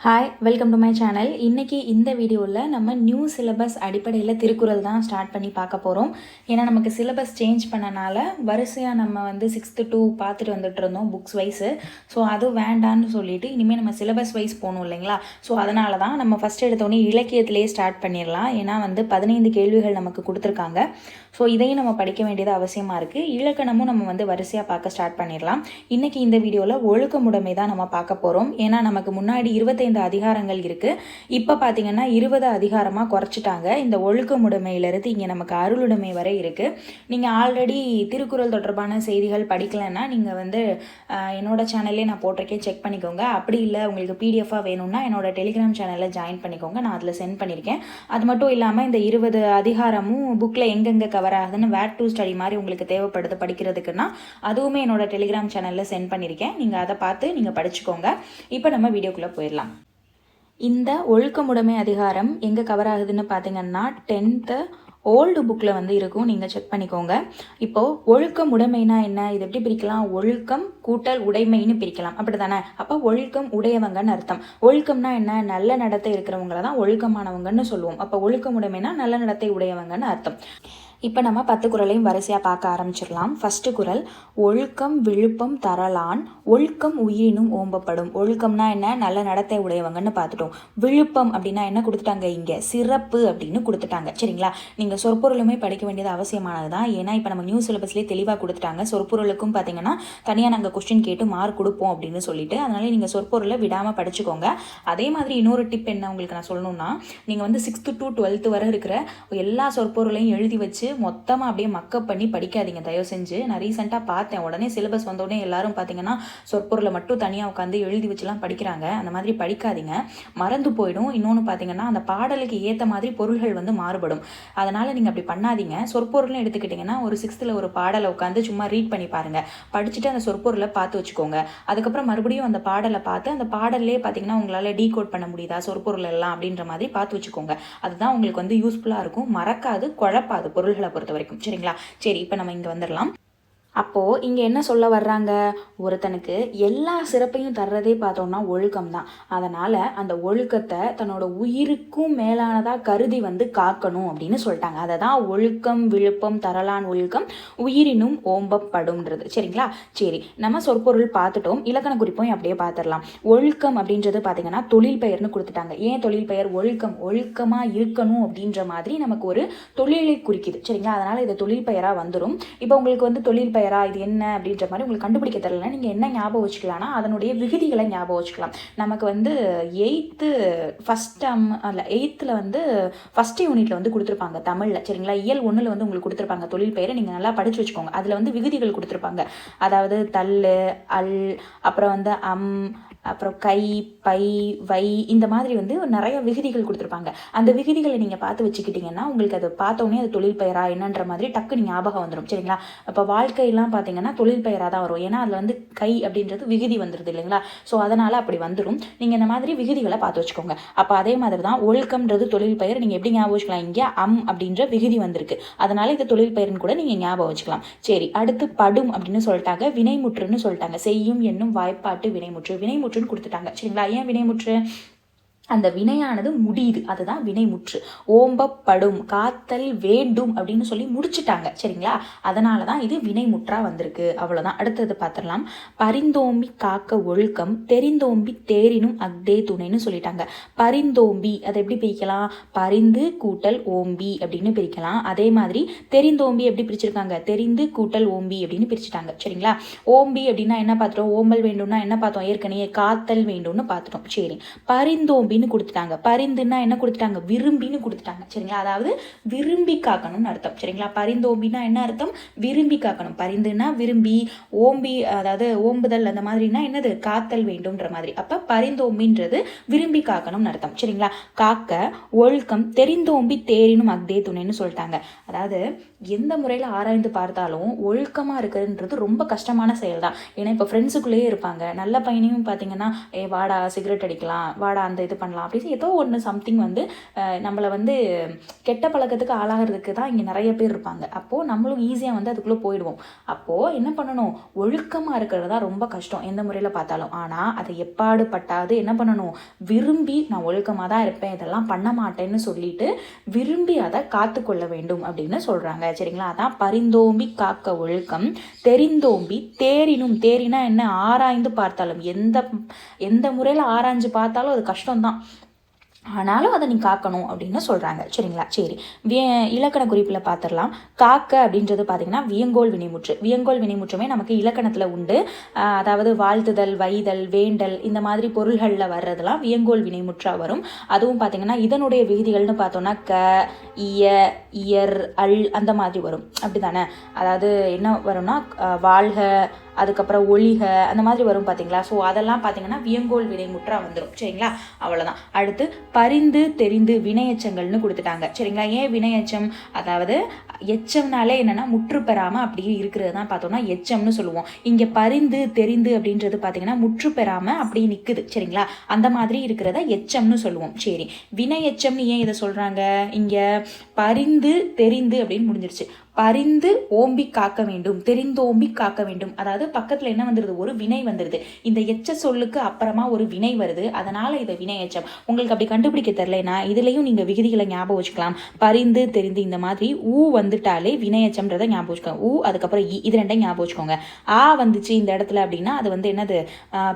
Hi welcome to my channel இன்றைக்கி இந்த வீடியோவில் நம்ம நியூ சிலபஸ் அடிப்படையில் திருக்குறள் தான் ஸ்டார்ட் பண்ணி பார்க்க போகிறோம் ஏன்னா நமக்கு சிலபஸ் சேஞ்ச் பண்ணனால வரிசையாக நம்ம வந்து சிக்ஸ்த்து டூ பார்த்துட்டு வந்துட்டு இருந்தோம் புக்ஸ் வைஸு ஸோ அது வேண்டான்னு சொல்லிட்டு இனிமேல் நம்ம சிலபஸ் வைஸ் போகணும் இல்லைங்களா? ஸோ அதனால தான் நம்ம ஃபஸ்ட் எடுத்தோடனே இலக்கியத்திலே ஸ்டார்ட் பண்ணிடலாம். ஏன்னா வந்து பதினைந்து கேள்விகள் நமக்கு கொடுத்துருக்காங்க. ஸோ இதையும் நம்ம படிக்க வேண்டியது அவசியமாக இருக்குது இலக்கணமும் நம்ம வந்து வரிசையாக பார்க்க ஸ்டார்ட் பண்ணிடலாம். இன்றைக்கி இந்த வீடியோவில் ஒழுக்கமுடைமை தான் நம்ம பார்க்க போகிறோம் ஏன்னா நமக்கு முன்னாடி இருபத்தைந்து இந்த அதிகாரங்கள் இருக்குது இப்போ பார்த்தீங்கன்னா இருபது அதிகாரமாக குறைச்சிட்டாங்க. இந்த ஒழுக்கமுடைமையிலிருந்து இங்கே நமக்கு அருளுடைமை வரை இருக்குது நீங்கள் ஆல்ரெடி திருக்குறள் தொடர்பான செய்திகள் படிக்கலைன்னா நீங்கள் வந்து என்னோட சேனல்லே நான் போட்டிருக்கேன். செக் பண்ணிக்கோங்க. அப்படி இல்லை உங்களுக்கு பிடிஎஃபாக வேணும்னா என்னோட டெலிகிராம் சேனலில் ஜாயின் பண்ணிக்கோங்க. நான் அதில் சென்ட் பண்ணியிருக்கேன் அது மட்டும் இல்லாமல் இந்த இருபது அதிகாரமும் புக்கில் எங்கெங்கே கவர் ஆகுதுன்னு வேட் டூ ஸ்டடி மாதிரி உங்களுக்கு தேவைப்படுது படிக்கிறதுக்குன்னா அதுவுமே என்னோட டெலிகிராம் சேனலில் சென்ட் பண்ணியிருக்கேன் நீங்கள் அதை பார்த்து நீங்கள் படிச்சுக்கோங்க. இப்போ நம்ம வீடியோக்குள்ளே போயிடலாம். இந்த ஒழுக்கமுடைமை அதிகாரம் எங்கே கவர் ஆகுதுன்னு பார்த்தீங்கன்னா டென்த்து ஓல்டு புக்கில் வந்து இருக்கும். நீங்கள் செக் பண்ணிக்கோங்க. இப்போது ஒழுக்கம் உடைமைனா என்ன? இது எப்படி பிரிக்கலாம்? ஒழுக்கம் கூட்டல் உடைமைன்னு பிரிக்கலாம். அப்படி தானே அப்போ ஒழுக்கம் உடையவங்கன்னு அர்த்தம். ஒழுக்கம்னா என்ன? நல்ல நடத்தை இருக்கிறவங்கள தான் ஒழுக்கமானவங்கன்னு சொல்லுவோம். அப்போ ஒழுக்கம் உடைமைனா நல்ல நடத்தை உடையவங்கன்னு அர்த்தம். இப்போ நம்ம பத்து குறளையும் வரிசையாக பார்க்க ஆரம்பிச்சிடலாம். ஃபஸ்ட்டு குறள் ஒழுக்கம் விழுப்பம் தரலான். ஒழுக்கம் உயிரினும் ஓம்பப்படும். ஒழுக்கம்னா என்ன? நல்ல நடத்தை உடையவங்கன்னு பார்த்துட்டோம். விழுப்பம் அப்படின்னா என்ன கொடுத்துட்டாங்க இங்கே? சிறப்பு அப்படின்னு கொடுத்துட்டாங்க. சரிங்களா? நீங்கள் சொற்பொருளுமே படிக்க வேண்டியது அவசியமானது தான் ஏன்னா இப்போ நம்ம நியூ சிலபஸ்லேயே தெளிவாக கொடுத்துட்டாங்க. சொற்பொருளுக்கும் பார்த்தீங்கன்னா தனியாக நாங்கள் கொஸ்டின் கேட்டு மார்க் கொடுப்போம் அப்படின்னு சொல்லிட்டு அதனால நீங்கள் சொற்பொருளை விடாமல் படிச்சுக்கோங்க. அதே மாதிரி இன்னொரு டிப் என்ன உங்களுக்கு நான் சொல்லணும்னா நீங்கள் வந்து சிக்ஸ்த்து டு டுவெல்த்து வரை இருக்கிற எல்லா சொற்பொருளையும் எழுதி வச்சு மொத்தமாக அப்படியே மக்கப் பண்ணி படிக்காதீங்க. தயவு செஞ்சு நான் ரீசெண்டாக பார்த்தேன். உடனே சிலபஸ் வந்தோடனே எல்லாரும் பார்த்தீங்கன்னா சொற்பொருளை மட்டும் தனியாக உட்காந்து எழுதி வச்சுலாம் படிக்கிறாங்க. அந்த மாதிரி படிக்காதீங்க. மறந்து போயிடும். இன்னொன்று பார்த்தீங்கன்னா அந்த பாடலுக்கு ஏற்ற மாதிரி பொருள்கள் வந்து மாறுபடும். அதனால் நீங்கள் அப்படி பண்ணாதீங்க. சொற்பொருள்னு எடுத்துக்கிட்டிங்கன்னா ஒரு சிக்ஸ்த்தில் ஒரு பாடலை உட்காந்து சும்மா ரீட் பண்ணி பாருங்கள் படிச்சுட்டு அந்த சொற்பொருளை பார்த்து வச்சுக்கோங்க. அதுக்கப்புறம் மறுபடியும் அந்த பாடலை பார்த்து அந்த பாடல்லே பார்த்தீங்கன்னா உங்களால் டீகோட் பண்ண முடியுதா? சொற்பொருள் எல்லாம் அப்படின்ற மாதிரி பார்த்து வச்சுக்கோங்க. அதுதான் உங்களுக்கு வந்து யூஸ்ஃபுல்லாக இருக்கும். மறக்காது குழப்பாது பொருள்கள் பொறுத்த வரைக்கும் சரிங்களா? சரி இப்போ நம்ம இங்கே வந்துடலாம் அப்போது இங்கே என்ன சொல்ல வர்றாங்க? ஒருத்தனுக்கு எல்லா சிறப்பையும் தர்றதே பார்த்தோம்னா ஒழுக்கம் தான் அதனால் அந்த ஒழுக்கத்தை தன்னோட உயிருக்கும் மேலானதாக கருதி வந்து காக்கணும் அப்படின்னு சொல்லிட்டாங்க. அதை தான் ஒழுக்கம் விழுப்பம் தரலான் ஒழுக்கம் உயிரினும் ஓம்பப்படும்ன்றது. சரிங்களா? சரி நம்ம சொற்பொருள் பார்த்துட்டோம். இலக்கண குறிப்பையும் அப்படியே பார்த்துடலாம். ஒழுக்கம் அப்படின்றது பார்த்திங்கன்னா தொழில் பெயர்னு கொடுத்துட்டாங்க. ஏன் தொழில் பெயர் ஒழுக்கம்? ஒழுக்கமாக இருக்கணும் அப்படின்ற மாதிரி நமக்கு ஒரு தொழிலை குறிக்குது. சரிங்களா? அதனால் இது தொழில் பெயராக வந்துடும் இப்போ உங்களுக்கு வந்து தொழில் பெயர் இது என்ன அப்படின்ற மாதிரி உங்களுக்கு கண்டுபிடிக்க தெரியல நீங்கள் என்ன ஞாபகம் வச்சுக்கலாம்னா அதனுடைய விகுதிகளை ஞாபகம் வச்சுக்கலாம். நமக்கு வந்து எயித்து ஃபஸ்ட் அம் அல்ல எயித்தில் வந்து ஃபஸ்ட் யூனிட்டில் வந்து கொடுத்துருப்பாங்க தமிழில். சரிங்களா? இயல் ஒன்றில் வந்து உங்களுக்கு கொடுத்துருப்பாங்க தொழில் பெயரை. நீங்கள் நல்லா படித்து வச்சுக்கோங்க. அதில் வந்து விகுதிகள் கொடுத்துருப்பாங்க. அதாவது தள்ளு அல் அப்புறம் வந்து அம் அப்புறம் கை பை வை இந்த மாதிரி வந்து நிறைய விகுதிகள் கொடுத்துருப்பாங்க. அந்த விகுதிகளை நீங்கள் பார்த்து வச்சுக்கிட்டிங்கன்னா உங்களுக்கு அதை பார்த்தோன்னே அது தொழில் பெயரா என்னன்ற மாதிரி டக்குன்னு ஞாபகம் வந்துடும் சரிங்களா? இப்போ வாழ்க்கையெல்லாம் பார்த்தீங்கன்னா தொழில் பெயராக தான் வரும். ஏன்னா அதில் வந்து கை அப்படின்றது விகுதி வந்துடுது இல்லைங்களா? ஸோ அதனால் அப்படி வந்துடும் நீங்கள் இந்த மாதிரி விகுதிகளை பார்த்து வச்சுக்கோங்க. அப்போ அதே மாதிரி தான் ஒழுக்கம்ன்றது தொழில் பெயர் நீங்கள் எப்படி ஞாபகம் வச்சுக்கலாம்? இங்கே அம் அப்படின்ற விகுதி வந்திருக்கு. அதனால் இது தொழில் பெயர்னு கூட நீங்கள் ஞாபகம் வச்சுக்கலாம். சரி அடுத்து படும் அப்படின்னு சொல்லிட்டாங்க. வினைமுற்றுன்னு சொல்லிட்டாங்க. செய்யும் என்னும் வாய்ப்பாட்டு வினைமுற்று வினைமுற்றுன்னு கொடுத்துட்டாங்க. சரிங்களா? ஏன் வினைமுற்று? அந்த வினையானது முடியுது. அதுதான் வினைமுற்று. ஓம்பப்படும் காத்தல் வேண்டும் அப்படின்னு சொல்லி முடிச்சுட்டாங்க. சரிங்களா? அதனால தான் இது வினைமுற்றா வந்திருக்கு. அவ்வளோதான் அடுத்தது பார்த்துடலாம். பரிந்தோம்பி காக்க ஒழுக்கம் தெரிந்தோம்பி தேரினும் அக்தே துணைன்னு சொல்லிட்டாங்க. பரிந்தோம்பி அதை எப்படி பிரிக்கலாம்? பரிந்து கூட்டல் ஓம்பி அப்படின்னு பிரிக்கலாம். அதே மாதிரி தெரிந்தோம்பி எப்படி பிரிச்சிருக்காங்க? தெரிந்து கூட்டல் ஓம்பி அப்படின்னு பிரிச்சுட்டாங்க. சரிங்களா? ஓம்பி அப்படின்னா என்ன பார்த்துட்டோம்? ஓம்பல் வேண்டும்னா என்ன பார்த்தோம்? ஏற்கனவே காத்தல் வேண்டும்னு பார்த்துட்டோம். சரி. பரிந்தோம்பின்னு கொடுத்துட்டாங்க. பரிந்துன்னா என்ன கொடுத்துட்டாங்க? விரும்பின்னு கொடுத்துட்டாங்க. சரிங்களா? அதாவது விரும்பி காக்கணும்னு அர்த்தம். சரிங்களா? பரிந்தோம்பினா என்ன அர்த்தம்? விரும்பி காக்கணும். பரிந்துன்னா விரும்பி ஓம்பி அதாவது ஓம்புதல் அந்த மாதிரினா என்னது? காத்தல் வேண்டும்ன்ற மாதிரி. அப்போ பரிந்தோம்பின்றது விரும்பி காக்கணும்னு அர்த்தம். சரிங்களா? காக்க ஒழுக்கம் தெரிந்தோம்பி தேரினும் அக்தே துணைன்னு சொல்லிட்டாங்க. அதாவது எந்த முறையில் ஆராய்ந்து பார்த்தாலும் ஒழுக்கமாக இருக்கிறதுன்றது ரொம்ப கஷ்டமான செயல் தான் ஏன்னா இப்போ ஃப்ரெண்ட்ஸுக்குள்ளேயே இருப்பாங்க. நல்ல பையனையும் பார்த்தீங்கன்னா ஏ வாடா சிகரெட் அடிக்கலாம். வாடா அந்த இது பண்ணலாம். அப்படின்னு ஏதோ ஒன்று சம்திங் வந்து நம்மளை வந்து கெட்ட பழக்கத்துக்கு ஆளாகிறதுக்கு தான் இங்கே நிறைய பேர் இருப்பாங்க. அப்போது நம்மளும் ஈஸியாக வந்து அதுக்குள்ளே போயிடுவோம். அப்போது என்ன பண்ணணும்? ஒழுக்கமாக இருக்கிறது தான் ரொம்ப கஷ்டம் எந்த முறையில் பார்த்தாலும். ஆனால் அதை எப்பாடு பட்டாது என்ன பண்ணணும்? விரும்பி நான் ஒழுக்கமாக தான் இருப்பேன் இதெல்லாம் பண்ண மாட்டேன்னு சொல்லிட்டு விரும்பி அதை காத்துக்கொள்ள வேண்டும் அப்படின்னு சொல்கிறாங்க சரிங்களா? அதான் பரிந்தோம்பி காக்க ஒழுக்கம் தெரிந்தோம்பி தேரினும் தேரினா என்ன? ஆராய்ந்து பார்த்தாலும். எந்த எந்த முறையில் ஆராய்ஞ்சு பார்த்தாலும் அது கஷ்டம்தான். ஆனாலும் அதை நீ காக்கணும் அப்படின்னு சொல்கிறாங்க சரிங்களா? சரி. விய இலக்கண குறிப்பில் பார்த்துடலாம் காக்க அப்படின்றது பார்த்தீங்கன்னா வியங்கோல் வினைமுற்று. வியங்கோல் வினைமுற்றுமே நமக்கு இலக்கணத்தில் உண்டு. அதாவது வாழ்த்துதல் வைதல் வேண்டல் இந்த மாதிரி பொருள்களில் வர்றதெல்லாம் வியங்கோல் வினைமுற்றாக வரும். அதுவும் பார்த்தீங்கன்னா இதனுடைய விகுதிகள்னு பார்த்தோன்னா க இய இயர் அல் அந்த மாதிரி வரும். அப்படி தானே அதாவது என்ன வரும்னா வாழ்க அதுக்கப்புறம் ஒளிக அந்த மாதிரி வரும் பார்த்தீங்களா ஸோ அதெல்லாம் பார்த்தீங்கன்னா வியங்கோல் வினைமுற்றா வந்துடும் சரிங்களா? அவ்வளோதான் அடுத்து பரிந்து தெரிந்து வினையச்சங்கள்னு கொடுத்துட்டாங்க. சரிங்களா? ஏன் வினையச்சம்? அதாவது எச்சம்னாலே என்னென்னா முற்று பெறாமல் அப்படியே இருக்கிறது தான் பார்த்தோம்னா எச்சம்னு சொல்லுவோம். இங்கே பரிந்து தெரிந்து அப்படின்றது பார்த்தீங்கன்னா முற்று பெறாமல் அப்படியே நிற்குது சரிங்களா? அந்த மாதிரி இருக்கிறத எச்சம்னு சொல்லுவோம். சரி. வினையச்சம்னு ஏன் இதை சொல்கிறாங்க இங்கே பரிந்து தெரிந்து அப்படின்னு முடிஞ்சிருச்சு. பரிந்து ஓம்பி காக்க வேண்டும் தெரிந்தோம்பி காக்க வேண்டும். அதாவது பக்கத்தில் என்ன வந்துடுது ஒரு வினை வந்துடுது இந்த எச்ச சொல்லுக்கு அப்புறமா ஒரு வினை வருது. அதனால இதை வினை எச்சம் உங்களுக்கு அப்படி கண்டுபிடிக்க தெரிலனா இதுலேயும் நீங்கள் விகுதிகளை ஞாபகம் வச்சுக்கலாம். பரிந்து தெரிந்து இந்த மாதிரி ஊ வந்துட்டாலே வினை எச்சம்ன்றதை ஞாபகம் வச்சுக்கோங்க. ஊ அதுக்கப்புறம் இ இது ரெண்டையும் ஞாபகம் வச்சுக்கோங்க. ஆ வந்துச்சு இந்த இடத்துல அப்படின்னா அது வந்து என்னது?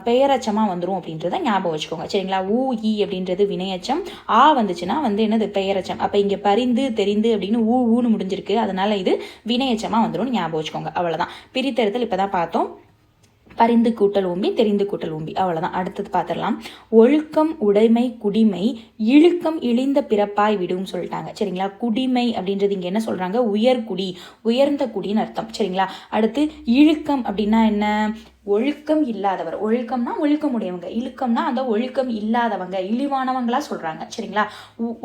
பெயரச்சமாக வந்துடும் அப்படின்றத ஞாபகம் வச்சுக்கோங்க. சரிங்களா? ஊ இ அப்படின்றது வினையச்சம். ஆ வந்துச்சுன்னா வந்து என்னது? பெயரச்சம். அப்போ இங்கே பரிந்து தெரிந்து அப்படின்னு ஊ ஊன்னு முடிஞ்சிருக்கு. அதனால இது வினையச்சமாக வந்துடும் ஞாபகம் வச்சுக்கோங்க. அவ்வளோதான் பிரித்தெடுத்தல் இப்போ தான் பார்த்தோம். பரிந்து கூட்டல் ஓம்பி தெரிந்து கூட்டல் ஓம்பி அவ்வளோதான் அடுத்தது பார்த்துடலாம். ஒழுக்கம் உடைமை குடிமை இழுக்கம் இழிந்த பிறப்பாய் விடும் சொல்லிட்டாங்க. சரிங்களா? குடிமை அப்படின்றது இங்கே என்ன சொல்கிறாங்க உயர்குடி. உயர்ந்த குடின்னு அர்த்தம். சரிங்களா? அடுத்து இழுக்கம் அப்படின்னா என்ன? ஒழுக்கம் இல்லாதவர். ஒழுக்கம்னா ஒழுக்கம் உடையவங்க இழுக்கம்னா அந்த ஒழுக்கம் இல்லாதவங்க. இழிவானவங்களா சொல்கிறாங்க சரிங்களா?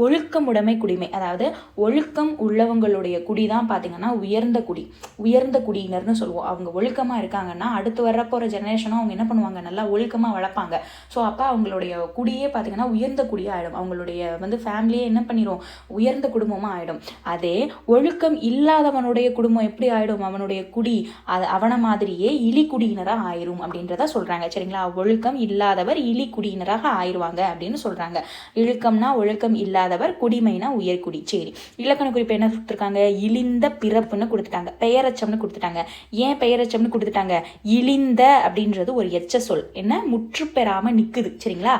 ஒழுக்கம் உடைமை குடிமை. அதாவது ஒழுக்கம் உள்ளவங்களுடைய குடி தான் பார்த்தீங்கன்னா உயர்ந்த குடி. உயர்ந்த குடியினர்னு சொல்லுவோம். அவங்க ஒழுக்கமாக இருக்காங்கன்னா அடுத்து வரப்போகிற ஜெனரேஷனும் அவங்க என்ன பண்ணுவாங்க? நல்லா ஒழுக்கமாக வளர்ப்பாங்க. ஸோ அப்போ அவங்களுடைய குடியே பார்த்தீங்கன்னா உயர்ந்த குடியாக ஆகிடும் அவங்களுடைய வந்து ஃபேமிலியே என்ன பண்ணிடும் உயர்ந்த குடும்பமாக ஆகிடும் அதே ஒழுக்கம் இல்லாதவனுடைய குடும்பம் எப்படி ஆகிடும் அவனுடைய குடி அது அவனை மாதிரியே இலி குடியினராக ஆயிரும் அப்படின்றத சொல்கிறாங்க சரிங்களா? ஒழுக்கம் இல்லாதவர் இலி குடியினராக ஆயிடுவாங்க அப்படின்னு சொல்கிறாங்க இழுக்கம்னா ஒழுக்கம் இல்லாதவர் குடிமைனா உயர்குடி. சரி. இலக்கண குறிப்பு என்ன கொடுத்துருக்காங்க? இழிந்த பிறப்புன்னு கொடுத்துட்டாங்க. பெயரச்சம்னு கொடுத்துட்டாங்க. ஏன் பெயரச்சம்னு கொடுத்துட்டாங்க? இழிந்த அப்படின்றது ஒரு எச்ச சொல். என்ன? முற்று பெறாமல் நிற்குது சரிங்களா?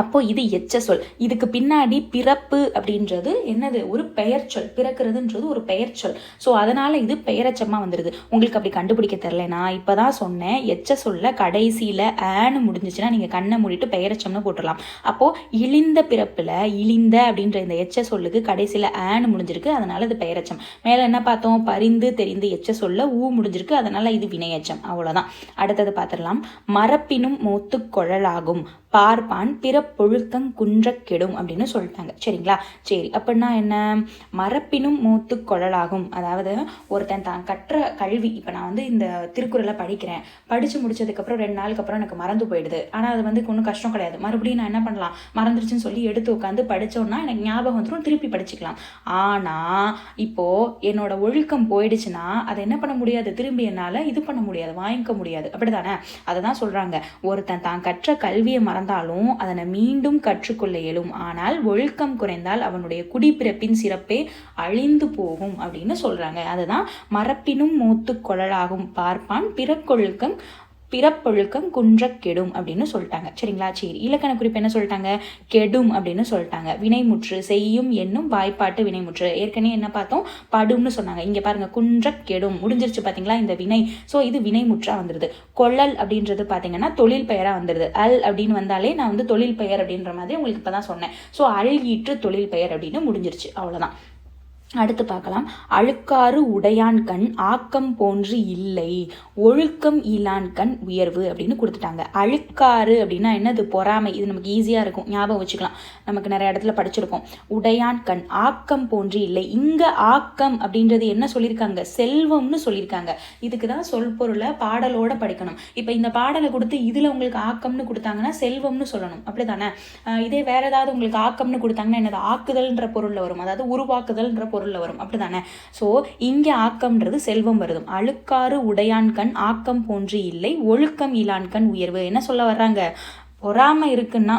அப்போ இது எச்ச சொல். இதுக்கு பின்னாடி பிறப்பு அப்படின்றது என்னது? ஒரு பெயர் சொல். பிறக்கிறதுன்றது ஒரு பெயர் சொல். ஸோ அதனால இது பெயரச்சமாக வந்துடுது உங்களுக்கு அப்படி கண்டுபிடிக்க தெரில நான் இப்போ தான் சொன்னேன். எச்ச சொல்ல கடைசியில் ஆன்னு முடிஞ்சிச்சுன்னா நீங்கள் கண்ணை மூடிட்டு பெயரச்சம்னு போட்டுடலாம். அப்போது இழிந்த பிறப்பில் இழிந்த அப்படின்ற இந்த எச்ச சொல்லுக்கு கடைசியில் ஆன்னு முடிஞ்சிருக்கு. அதனால இது பெயரச்சம். மேலே என்ன பார்த்தோம்? பரிந்து தெரிந்து எச்ச சொல்ல ஊ முடிஞ்சிருக்கு. அதனால இது வினையச்சம். அவ்வளோதான் அடுத்தது பார்த்துடலாம். மரப்பினும் மூத்து குழலாகும். பார்ப்பான் பொழுத்தங் குன்றக் கெடும் அப்படின்னு சொல்லிட்டாங்க. சரிங்களா? சரி அப்படின்னா என்ன? மரப்பினும் மூத்து குழலாகும். அதாவது ஒருத்தன் தான் கற்ற கல்வி. இப்போ நான் வந்து இந்த திருக்குறளை படிக்கிறேன். படித்து முடிச்சதுக்கப்புறம் ரெண்டு நாளுக்கு அப்புறம் எனக்கு மறந்து போயிடுது. ஆனால் அது வந்து ஒன்றும் கஷ்டம் கிடையாது. மறுபடியும் நான் என்ன பண்ணலாம்? மறந்துருச்சுன்னு சொல்லி எடுத்து உட்காந்து படித்தோன்னா எனக்கு ஞாபகம் வந்துடும் திருப்பி படிச்சுக்கலாம். ஆனால் இப்போது என்னோட ஒழுக்கம் போயிடுச்சுன்னா அதை என்ன பண்ண முடியாது? திரும்பி என்னால் இது பண்ண முடியாது. வாங்கிக்க முடியாது. அப்படி தானே அதை தான் சொல்கிறாங்க ஒருத்தன் தான் கற்ற கல்வியை மறந்தாலும் அதனை மீண்டும் கற்றுக்கொள்ள இயலும். ஆனால் ஒழுக்கம் குறைந்தால் அவனுடைய குடிப்பிறப்பின் சிறப்பே அழிந்து போகும் அப்படின்னு சொல்கிறாங்க அதுதான் மரப்பினும் மூத்து குழலாகும். பார்ப்பான் பிறக்கொழுக்கம் பிறப்பொழுக்கம் குன்றக் கெடும் அப்படின்னு சொல்லிட்டாங்க. சரிங்களா? சரி இலக்கண குறிப்பு என்ன சொல்லிட்டாங்க? கெடும் அப்படின்னு சொல்லிட்டாங்க. வினைமுற்று செய்யும் என்னும் வாய்ப்பாட்டு வினைமுற்று. ஏற்கனவே என்ன பார்த்தோம்? படும்னு சொன்னாங்க. இங்கே பாருங்க குன்றக் கெடும். முடிஞ்சிருச்சு பார்த்தீங்களா இந்த வினை? ஸோ இது வினைமுற்றா வந்துருது. கொள்ளல் அப்படின்றது பார்த்தீங்கன்னா தொழில் பெயராக வந்துருது. அல் அப்படின்னு வந்தாலே நான் வந்து தொழில் பெயர் அப்படின்ற மாதிரி உங்களுக்கு இப்போ தான் சொன்னேன். ஸோ அல் ஈற்று தொழில் பெயர் அப்படின்னு முடிஞ்சிருச்சு. அவ்வளோதான் அடுத்து பார்க்கலாம். அழுக்காறு உடையான் கண் ஆக்கம் போன்று இல்லை. ஒழுக்கம் இலான் கண் உயர்வு அப்படின்னு கொடுத்துட்டாங்க. அழுக்காறு அப்படின்னா என்னது? பொறாமை. இது நமக்கு ஈஸியாக இருக்கும். ஞாபகம் வச்சுக்கலாம். நமக்கு நிறைய இடத்துல படிச்சிருக்கோம் உடையான் கண் ஆக்கம் போன்று இல்லை. இங்கே ஆக்கம் அப்படின்றது என்ன சொல்லியிருக்காங்க? செல்வம்னு சொல்லியிருக்காங்க. இதுக்கு தான் சொல் பொருளை பாடலோட படிக்கணும். இப்போ இந்த பாடலை கொடுத்து இதில் உங்களுக்கு ஆக்கம்னு கொடுத்தாங்கன்னா செல்வம்னு சொல்லணும். அப்படி தானே இதே வேற ஏதாவது உங்களுக்கு ஆக்கம்னு கொடுத்தாங்கன்னா என்னது? ஆக்குதல்ன்ற பொருளில் வரும். அதாவது உருவாக்குதல்ன்ற பொருள். பொருளில் வரும். அப்படிதானே? ஸோ இங்கே ஆக்கம்ன்றது செல்வம் வருதும். அழுக்காறு உடையான்கண் ஆக்கம் போன்று இல்லை. ஒழுக்கம் இலான் கண் உயர்வு. என்ன சொல்ல வர்றாங்க? பொறாமை இருக்குன்னா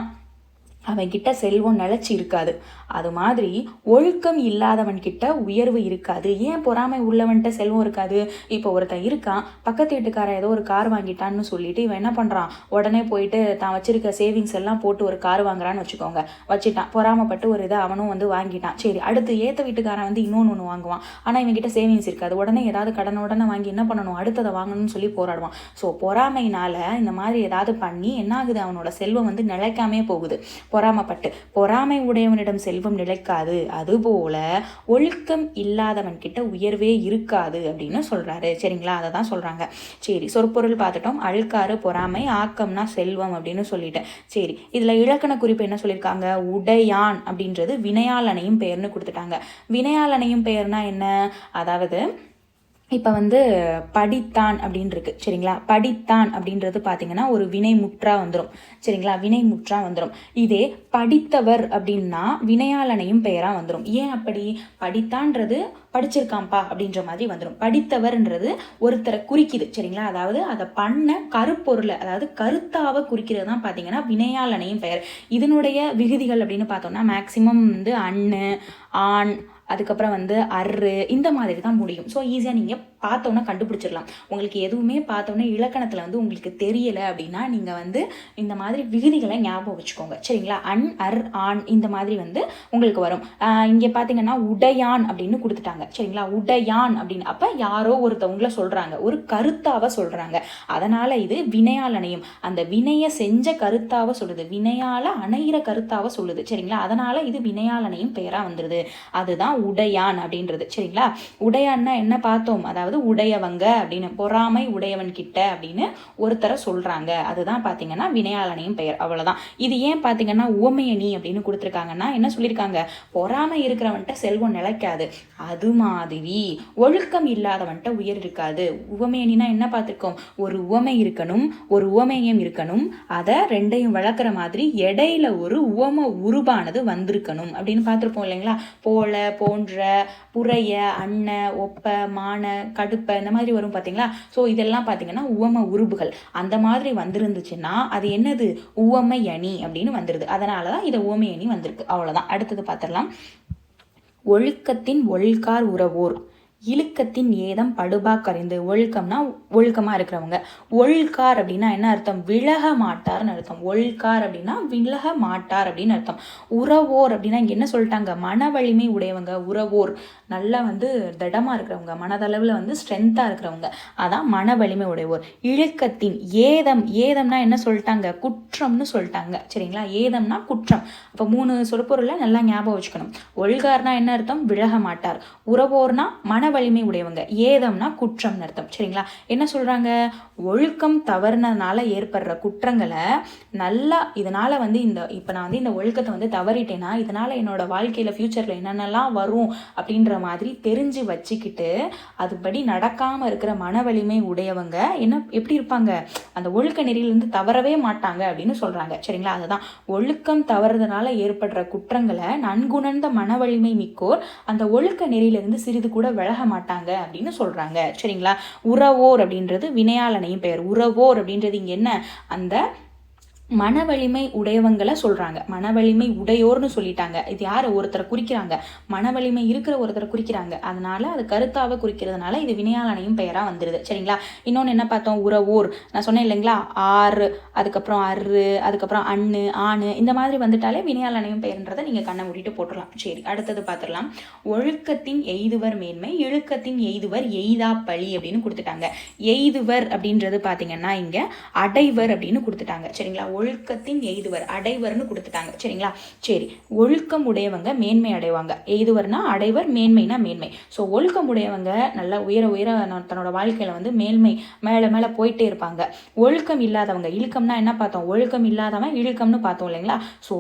அவன்கிட்ட செல்வம் நிலச்சி இருக்காது. அது மாதிரி ஒழுக்கம் இல்லாதவன் கிட்ட உயர்வு இருக்காது. ஏன் பொறாமை உள்ளவன்கிட்ட செல்வம் இருக்காது? இப்போ ஒருத்தன் இருக்கான் பக்கத்து வீட்டுக்காரன் ஏதோ ஒரு கார் வாங்கிட்டான்னு சொல்லிட்டு இவன் என்ன பண்ணுறான் உடனே போயிட்டு தான் வச்சிருக்க சேவிங்ஸ் எல்லாம் போட்டு ஒரு கார் வாங்குறான்னு வச்சுக்கோங்க. வச்சுட்டான் பொறாமப்பட்டு ஒரு இதை அவனும் வந்து வாங்கிட்டான். சரி அடுத்து ஏற்ற வீட்டுக்காரன் வந்து இன்னொன்று ஒன்று வாங்குவான். ஆனால் இவன்கிட்ட சேவிங்ஸ் இருக்காது. உடனே ஏதாவது கடன் உடனே வாங்கி என்ன பண்ணணும்? அடுத்ததை வாங்கணும்னு சொல்லி போராடுவான். ஸோ பொறாமைனால இந்த மாதிரி ஏதாவது பண்ணி என்ன ஆகுது? அவனோட செல்வம் வந்து நிலைக்காமே போகுது. பொறாமப்பட்டு பொறாமை உடையவனிடம் செல் செல்வம் நிலைக்காது. அதுபோல ஒழுக்கம் இல்லாதவன் கிட்ட உயர்வே இருக்காது அப்படின்னு சொல்றாரு. சரிங்களா? அதை தான் சொல்றாங்க. சரி சொற்பொருள் பார்த்துட்டோம். அழுக்காறு பொறாமை ஆக்கம்னா செல்வம் அப்படின்னு சொல்லிட்டேன் சரி இதுல இலக்கண குறிப்பு என்ன சொல்லியிருக்காங்க? உடையான் அப்படின்றது வினையாளனையும் பெயர்னு கொடுத்துட்டாங்க. வினையாளனையும் பெயர்னா என்ன? அதாவது இப்போ வந்து படித்தான் அப்படின்னு இருக்கு சரிங்களா? படித்தான் அப்படின்றது பார்த்தீங்கன்னா ஒரு வினை முற்றா வந்துடும் சரிங்களா? வினை முற்றா வந்துடும் இதே படித்தவர் அப்படின்னா வினையாளனையும் பெயராக வந்துடும் ஏன் அப்படி? படித்தான்றது படிச்சிருக்காம்பா அப்படின்ற மாதிரி வந்துடும் படித்தவர்ன்றது ஒருத்தரை குறிக்குது சரிங்களா? அதாவது அதை பண்ண கருப்பொருளை அதாவது கருத்தாவை குறிக்கிறது தான் பார்த்தீங்கன்னா வினையாளனையும் பெயர். இதனுடைய விகுதிகள் அப்படின்னு பார்த்தோம்னா மேக்சிமம் வந்து அண்ணு ஆண் அதுக்கப்புறம் வந்து அரு இந்த மாதிரி தான் முடியும். ஸோ ஈஸியாக நீங்கள் பார்த்தோன்னே கண்டுபிடிச்சிடலாம். உங்களுக்கு எதுவுமே பார்த்தோன்னே இலக்கணத்தில் வந்து உங்களுக்கு தெரியலை அப்படின்னா நீங்கள் வந்து இந்த மாதிரி விகுதிகளை ஞாபகம் வச்சுக்கோங்க. சரிங்களா? அன் அர் ஆண் இந்த மாதிரி வந்து உங்களுக்கு வரும். இங்கே பார்த்தீங்கன்னா உடையான் அப்படின்னு கொடுத்துட்டாங்க. சரிங்களா? உடையான் அப்படின்னு. அப்போ யாரோ ஒருத்தவங்கள சொல்கிறாங்க ஒரு கருத்தாவை சொல்கிறாங்க அதனால் இது வினையால் அணையும். அந்த வினையை செஞ்ச கருத்தாவை சொல்லுது. வினையால் அணையிற கருத்தாவை சொல்லுது. சரிங்களா? அதனால் இது வினையால் அணையும் பெயராக வந்துடுது அதுதான் உடையான் அப்படின்றது. சரிங்களா? உடையான்னா என்ன பார்த்தோம்? அதாவது உடையவங்க அப்படின்னு பொறாமை உடையவன் கிட்ட அப்படின்னு ஒருத்தரை சொல்றாங்க. அதுதான் பார்த்தீங்கன்னா வினையாளனையும் பெயர். அவ்வளவுதான். இது ஏன் பார்த்தீங்கன்னா உவமையணி அப்படின்னு கொடுத்துருக்காங்கன்னா என்ன சொல்லியிருக்காங்க? பொறாமை இருக்கிறவன்ட்ட செல்வம் நிலைக்காது. அது மாதிரி ஒழுக்கம் இல்லாதவன்ட்ட உயர் இருக்காது. உவமையணினா என்ன பார்த்துருக்கோம்? ஒரு உவமை இருக்கணும் ஒரு உவமையம் இருக்கணும். அதை ரெண்டையும் வளர்க்குற மாதிரி இடையில ஒரு உவம உருவானது வந்திருக்கணும் அப்படின்னு பார்த்துருப்போம் இல்லைங்களா? போல போன்ற புறைய அன்ன ஒப்ப மான கடுப்பை இந்த மாதிரி வரும் பார்த்தீங்களா ஸோ இதெல்லாம் பார்த்தீங்கன்னா உவம உருபுகள் அந்த மாதிரி வந்திருந்துச்சுன்னா அது என்னது? உவமை அணி அப்படின்னு வந்துருது. அதனால தான் இதை உவமை அணி வந்திருக்கு. அவ்வளோதான் அடுத்தது பார்த்துடலாம் ஒழுக்கத்தின் ஒழுக்கார் உறவோர். இழுக்கத்தின் ஏதம் படுபா கரைந்து ஒழுக்கம்னா ஒழுக்கமாக இருக்கிறவங்க. ஒழுக்கார் அப்படின்னா என்ன அர்த்தம்? விலக மாட்டார்னு அர்த்தம். ஒழுக்கார் அப்படின்னா விலக மாட்டார் அப்படின்னு அர்த்தம். உறவோர் அப்படின்னா இங்கே என்ன சொல்லிட்டாங்க? மன வலிமை உடையவங்க உறவோர். நல்லா வந்து திடமாக இருக்கிறவங்க மனதளவில் வந்து ஸ்ட்ரென்த்தாக இருக்கிறவங்க. அதான் மன வலிமை உடையவோர் இழுக்கத்தின் ஏதம் ஏதம்னா என்ன சொல்லிட்டாங்க? குற்றம்னு சொல்லிட்டாங்க. சரிங்களா? ஏதம்னா குற்றம். அப்போ மூணு சொற்பொருளை நல்லா ஞாபகம் வச்சுக்கணும். ஒழுகார்னா என்ன அர்த்தம்? விலக மாட்டார். உறவோர்னா மன வலிமை உடையவங்க. ஏதம்னா குற்றம் அர்த்தம். சரிங்களா? என்ன சொல்கிறாங்க ஒழுக்கம் தவறுனதுனால ஏற்படுற குற்றங்களை நல்லா இதனால் வந்து இந்த இப்போ நான் வந்து இந்த ஒழுக்கத்தை வந்து தவறிட்டேன்னா இதனால் என்னோட வாழ்க்கையில் ஃப்யூச்சரில் என்னென்னலாம் வரும் அப்படின்ற மாதிரி தெரிஞ்சு வச்சுக்கிட்டு அதுபடி நடக்காமல் இருக்கிற மன வலிமை உடையவங்க என்ன எப்படி இருப்பாங்க? அந்த ஒழுக்க நெறியிலேருந்து தவறவே மாட்டாங்க அப்படின்னு சொல்கிறாங்க சரிங்களா? அதுதான். ஒழுக்கம் தவறுறதுனால ஏற்படுற குற்றங்களை நன்குணர்ந்த மன வலிமை மிக்கோர் அந்த ஒழுக்க நெறியிலிருந்து சிறிது கூட விலக மாட்டாங்க அப்படின்னு சொல்கிறாங்க சரிங்களா? உறவோர் அப்படின்றது வினையாளனையும் பெயர். உறவோர் அப்படின்றது இங்கே என்ன? அந்த மன வலிமை உடையவங்களை சொல்கிறாங்க மன வலிமை உடையோர்னு சொல்லிட்டாங்க. இது யார்? ஒருத்தரை குறிக்கிறாங்க. மன வலிமை இருக்கிற ஒருத்தரை குறிக்கிறாங்க. அதனால அது கருத்தாவை குறிக்கிறதுனால இது வினையாளனையும் பெயராக வந்துடுது சரிங்களா? இன்னொன்று என்ன பார்த்தோம்? உறவோர். நான் சொன்னேன் இல்லைங்களா? ஆறு அதுக்கப்புறம் அரு அதுக்கப்புறம் அண்ணு ஆணு இந்த மாதிரி வந்துட்டாலே வினையாளனையும் பெயர்ன்றதை நீங்கள் கண்ணை மூடிட்டு போட்டுடலாம். சரி அடுத்தது பார்த்துடலாம். ஒழுக்கத்தின் எய்துவர் மேன்மை இழுக்கத்தின் எய்துவர் எய்தா பழி அப்படின்னு கொடுத்துட்டாங்க. எய்துவர் அப்படின்றது பார்த்தீங்கன்னா இங்கே அடைவர் அப்படின்னு கொடுத்துட்டாங்க. சரிங்களா? ஒழுக்கத்தின் எய்துவர் அடைவர்னு கொடுத்துட்டாங்க. சரிங்களா? சரி ஒழுக்கம் உடையவங்க மேன்மை அடைவாங்க. எய்துவர்னா அடைவர் மேன்மைனா மேன்மை. ஸோ ஒழுக்கம் உடையவங்க நல்லா உயர உயர தன்னோட வாழ்க்கையில் வந்து மேன்மை மேலே மேலே போயிட்டே இருப்பாங்க. ஒழுக்கம் இல்லாதவங்க இழுக்கம்னா என்ன பார்த்தோம்? ஒழுக்கம் இல்லாதவன் இழுக்கம்னு பார்த்தோம் இல்லைங்களா? ஸோ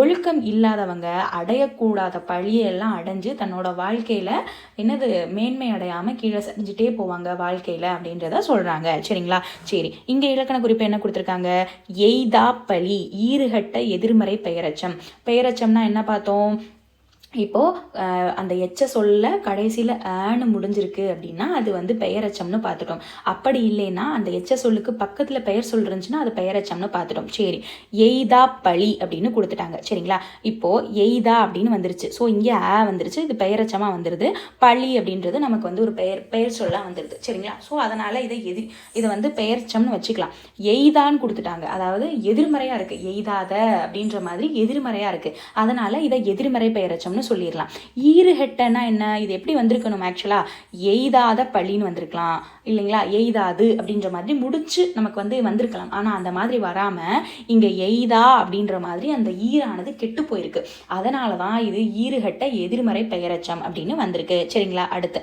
ஒழுக்கம் இல்லாதவங்க அடையக்கூடாத பழியெல்லாம் அடைஞ்சு தன்னோட வாழ்க்கையில் என்னது? மேன்மை அடையாமல் கீழே செஞ்சுட்டே போவாங்க வாழ்க்கையில் அப்படின்றத சொல்கிறாங்க சரிங்களா? சரி இங்கே இலக்கண குறிப்பு என்ன கொடுத்துருக்காங்க? எய்தா. பழி ஈறுகட்ட எதிர்மறை பெயரச்சம். பெயரச்சம்னா என்ன பார்த்தோம்? இப்போது அந்த எச்ச சொல்ல கடைசியில் ஆன்னு முடிஞ்சிருக்கு அப்படின்னா அது வந்து பெயரச்சம்னு பார்த்துட்டோம் அப்படி இல்லைன்னா அந்த எச்ச சொல்லுக்கு பக்கத்தில் பெயர் சொல் இருந்துச்சுன்னா அது பெயரச்சம்னு பார்த்துட்டோம் சரி எய்தா பழி அப்படின்னு கொடுத்துட்டாங்க. சரிங்களா? இப்போது எய்தா அப்படின்னு வந்துருச்சு. ஸோ இங்கே ஆ வந்துருச்சு. இது பெயரச்சமாக வந்துடுது பழி அப்படின்றது நமக்கு வந்து ஒரு பெயர் பெயர் சொல்லாக வந்துடுது சரிங்களா? ஸோ அதனால் இதை எதிர் இதை வந்து பெயர்ச்சம்னு வச்சுக்கலாம். எய்தான்னு கொடுத்துட்டாங்க. அதாவது எதிர்மறையாக இருக்குது எய்தாத அப்படின்ற மாதிரி எதிர்மறையாக இருக்குது அதனால் இதை எதிர்மறை பெயரச்சம்னு அப்படின்னு சொல்லிடலாம். ஈறுகெட்டனா என்ன? இது எப்படி வந்திருக்கணும் ஆக்சுவலாக எய்தாத பள்ளின்னு வந்திருக்கலாம். இல்லைங்களா? எய்தாது அப்படின்ற மாதிரி முடிச்சு நமக்கு வந்து வந்திருக்கலாம். ஆனால் அந்த மாதிரி வராமல் இங்கே எய்தா அப்படின்ற மாதிரி அந்த ஈரானது கெட்டு போயிருக்கு. அதனால தான் இது ஈறுகட்ட எதிர்மறை பெயரச்சம் அப்படின்னு வந்திருக்கு. சரிங்களா? அடுத்து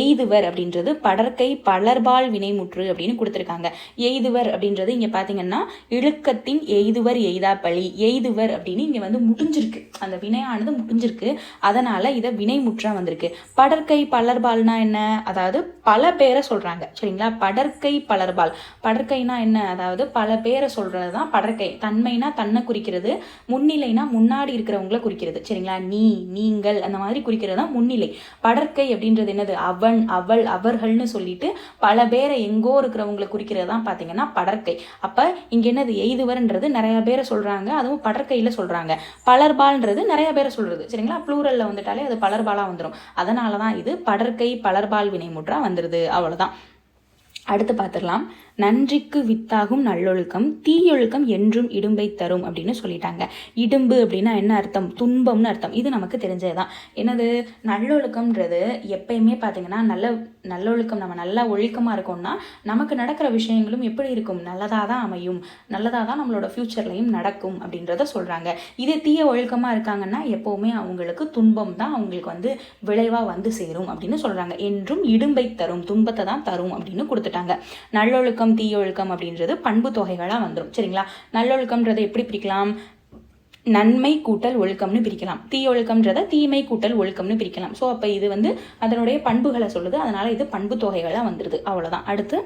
எய்துவர் அப்படின்றது படற்கை பலர்பால் வினைமுற்று அப்படின்னு கொடுத்துருக்காங்க. எய்துவர் அப்படின்றது இங்கே பார்த்தீங்கன்னா இழுக்கத்தின் எய்துவர் எய்தா பழி எய்துவர் அப்படின்னு இங்கே வந்து முடிஞ்சிருக்கு. அந்த வினையானது முடிஞ்சிருக்கு. அதனால் இதை வினைமுற்றா வந்திருக்கு. படற்கை பலர்பால்னா என்ன? அதாவது பல பேரை சொல்கிறாங்க சரிங்களா? படற்கை பலர்பால். படற்கைனா என்ன? அதாவது பல பேரை சொல்கிறது தான் படற்கை. தன்மைனா தன்னை குறிக்கிறது முன்னிலைனா முன்னாடி இருக்கிறவங்கள குறிக்கிறது. சரிங்களா? நீ நீங்கள் அந்த மாதிரி குறிக்கிறது தான் முன்னிலை. படற்கை அப்படின்றது என்னது? அவன் அவள் அவர்கள்னு சொல்லிட்டு பல பேரை எங்கோ இருக்கிறவங்களை குறிக்கிறது தான் பார்த்தீங்கன்னா படற்கை. அப்போ இங்கே என்னது? எய்துவர்ன்றது நிறைய பேரை சொல்கிறாங்க அதுவும் படற்கையில் சொல்கிறாங்க பலர்பால்ன்றது நிறைய பேரை சொல்கிறது சரிங்களா? ப்ளூரலில் வந்துட்டாலே அது பலர்பாலாக வந்துடும் அதனால தான் இது படற்கை பலர்பால் வினைமுற்றா வந்துடுது அவ்வளோதான் அடுத்து பார்த்துடலாம். நன்றிக்கு வித்தாகும் நல்லொழுக்கம் தீயொழுக்கம் என்றும் இடும்பை தரும் அப்படின்னு சொல்லிட்டாங்க. இடும்பு அப்படின்னா என்ன அர்த்தம்? துன்பம்னு அர்த்தம். இது நமக்கு தெரிஞ்சது தான் என்னது? நல்லொழுக்கம்ன்றது எப்பயுமே பார்த்தீங்கன்னா நல்ல நல்லொழுக்கம் நம்ம நல்லா ஒழுக்கமாக இருக்கோம்னா நமக்கு நடக்கிற விஷயங்களும் எப்படி இருக்கும்? நல்லதாக தான் அமையும். நல்லதாக தான் நம்மளோட ஃப்யூச்சர்லையும் நடக்கும் அப்படின்றத சொல்கிறாங்க இதே தீய ஒழுக்கமாக இருக்காங்கன்னா எப்போவுமே அவங்களுக்கு துன்பம் தான் அவங்களுக்கு வந்து விளைவாக வந்து சேரும் அப்படின்னு சொல்கிறாங்க என்றும் இடும்பை தரும் துன்பத்தை தான் தரும் அப்படின்னு கொடுத்துட்டாங்க. நல்லொழுக்கம் நல்லொழுக்கம் தீயொழுக்கம் அப்படின்றது பண்பு தொகைகளாக வந்துடும் சரிங்களா? நல்லொழுக்கம்ன்றதை எப்படி பிரிக்கலாம்? நன்மை கூட்டல் ஒழுக்கம்னு பிரிக்கலாம். தீ ஒழுக்கம்ன்றத தீமை கூட்டல் ஒழுக்கம்னு பிரிக்கலாம். ஸோ அப்போ இது வந்து அதனுடைய பண்புகளை சொல்லுது. அதனால் இது பண்பு தொகைகளாக வந்துடுது அவ்வளோதான் அடுத்து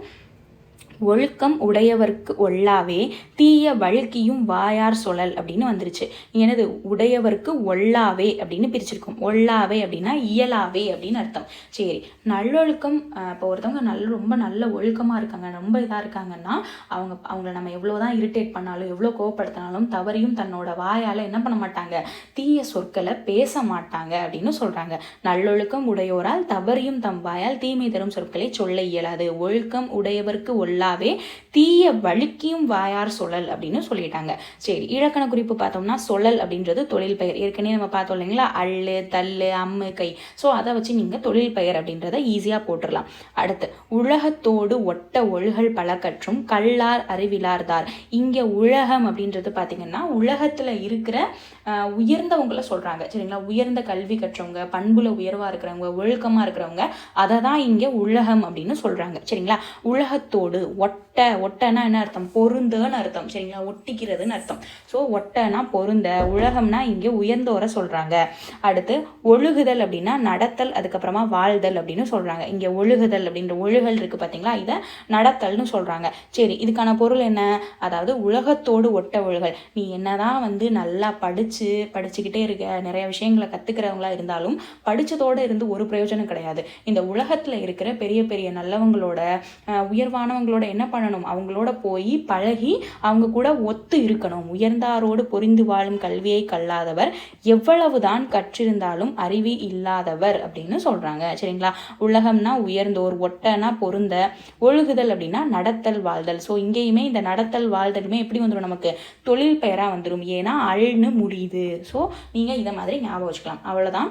ஒழுக்கம் உடையவர்க்கு ஒல்லாவே தீய வழுக்கியும் வாயார் சொலல் அப்படின்னு வந்துருச்சு. எனது உடையவர்க்கு ஒல்லாவே அப்படின்னு பிரிச்சிருக்கோம். ஒல்லாவே அப்படின்னா இயலாவே அப்படின்னு அர்த்தம். சரி நல்லொழுக்கம் இப்போ ஒருத்தவங்க நல்ல ரொம்ப நல்ல ஒழுக்கமாக இருக்காங்க ரொம்ப இதாக இருக்காங்கன்னா அவங்க அவங்கள நம்ம எவ்வளோதான் இரிட்டேட் பண்ணாலும் எவ்வளோ கோவப்படுத்தினாலும் தவறையும் தன்னோட வாயால் என்ன பண்ண மாட்டாங்க? தீய சொற்களை பேச மாட்டாங்க அப்படின்னு சொல்கிறாங்க நல்லொழுக்கம் உடையோரால் தவறையும் தம் வாயால் தீமை தரும் சொற்களை சொல்ல இயலாது. ஒழுக்கம் உடையவர்க்கு ஒல்லா ஃபுல்லாகவே தீய வழுக்கியும் வாயார் சொல்லல் அப்படின்னு சொல்லிட்டாங்க. சரி இலக்கண குறிப்பு பார்த்தோம்னா சொல்லல் அப்படின்றது தொழில் பெயர். ஏற்கனவே நம்ம பார்த்தோம் இல்லைங்களா? அள்ளு தள்ளு அம்மு கை. ஸோ அதை வச்சு நீங்கள் தொழில் பெயர் அப்படின்றத ஈஸியாக போட்டுடலாம். அடுத்து உலகத்தோடு ஒட்ட ஒழுகல் பல கற்றும் கல்லார் அறிவிலார்தார். இங்கே உலகம் அப்படின்றது பார்த்தீங்கன்னா உலகத்தில் இருக்கிற உயர்ந்தவங்களை சொல்கிறாங்க சரிங்களா? உயர்ந்த கல்வி கற்றவங்க பண்புல உயர்வாக இருக்கிறவங்க ஒழுக்கமாக இருக்கிறவங்க அதை தான் இங்கே உலகம் அப்படின்னு சொல்கிறாங்க சரிங்களா? உலகத்தோடு ஒட்டை ஒட்டைனா என்ன அர்த்தம்? பொருந்துன்னு அர்த்தம். சரிங்களா? ஒட்டிக்கிறதுன்னு அர்த்தம். ஸோ ஒட்டைனா பொருந்த உலகம்னா இங்கே உயர்ந்தோரை சொல்கிறாங்க அடுத்து ஒழுகுதல் அப்படின்னா நடத்தல் அதுக்கப்புறமா வாழ்தல் அப்படின்னு சொல்கிறாங்க இங்கே ஒழுகுதல் அப்படின்ற ஒழுகல் இருக்குது பார்த்தீங்களா இதை நடத்தல்னு சொல்கிறாங்க சரி இதுக்கான பொருள் என்ன? அதாவது உலகத்தோடு ஒட்ட ஒழுகல். நீ என்னதான் வந்து நல்லா படித்து படிச்சுக்கிட்டே இருக்க நிறைய விஷயங்களை கற்றுக்கிறவங்களா இருந்தாலும் படித்ததோடு இருந்து ஒரு பிரயோஜனம் கிடையாது. இந்த உலகத்தில் இருக்கிற பெரிய பெரிய நல்லவங்களோட உயர்வானவங்களோட என்ன பண்ணணும்? அவங்களோட போய் பழகி அவங்க கூட ஒத்து இருக்கணும். உயர்ந்தாரோடு பொறிந்து வாழும் கல்வியை கல்லாதவர் எவ்வளவுதான் கற்றிருந்தாலும் அறிவி இல்லாதவர் அப்படின்னு சொல்கிறாங்க சரிங்களா? உலகம்னா உயர்ந்தோர் ஒட்டனா பொருந்த ஒழுகுதல் அப்படின்னா நடத்தல் வாழ்தல். ஸோ இங்கேயுமே இந்த நடத்தல் வாழ்தலுமே எப்படி வந்துடும் நமக்கு? தொழில் பெயராக வந்துடும் ஏன்னா அழ்னு இது. ஸோ நீங்கள் இதை மாதிரி ஞாபகம் வச்சுக்கலாம். அவ்வளோதான்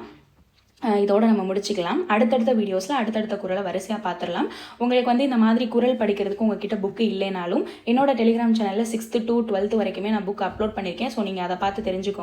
இதோட நம்ம முடிச்சுக்கலாம். அடுத்தடுத்த வீடியோஸில் அடுத்தடுத்த குரலை வரிசையாக பார்த்துடலாம் உங்களுக்கு வந்து இந்த மாதிரி குரல் படிக்கிறதுக்கு உங்ககிட்ட புக்கு இல்லைனாலும் என்னோட டெலிகிராம் சேனலில் சிக்ஸ்த்து டு டுவெல்த்து வரைக்குமே நான் புக் அப்லோட் பண்ணியிருக்கேன் ஸோ நீங்கள் அதை பார்த்து தெரிஞ்சுக்கோங்க.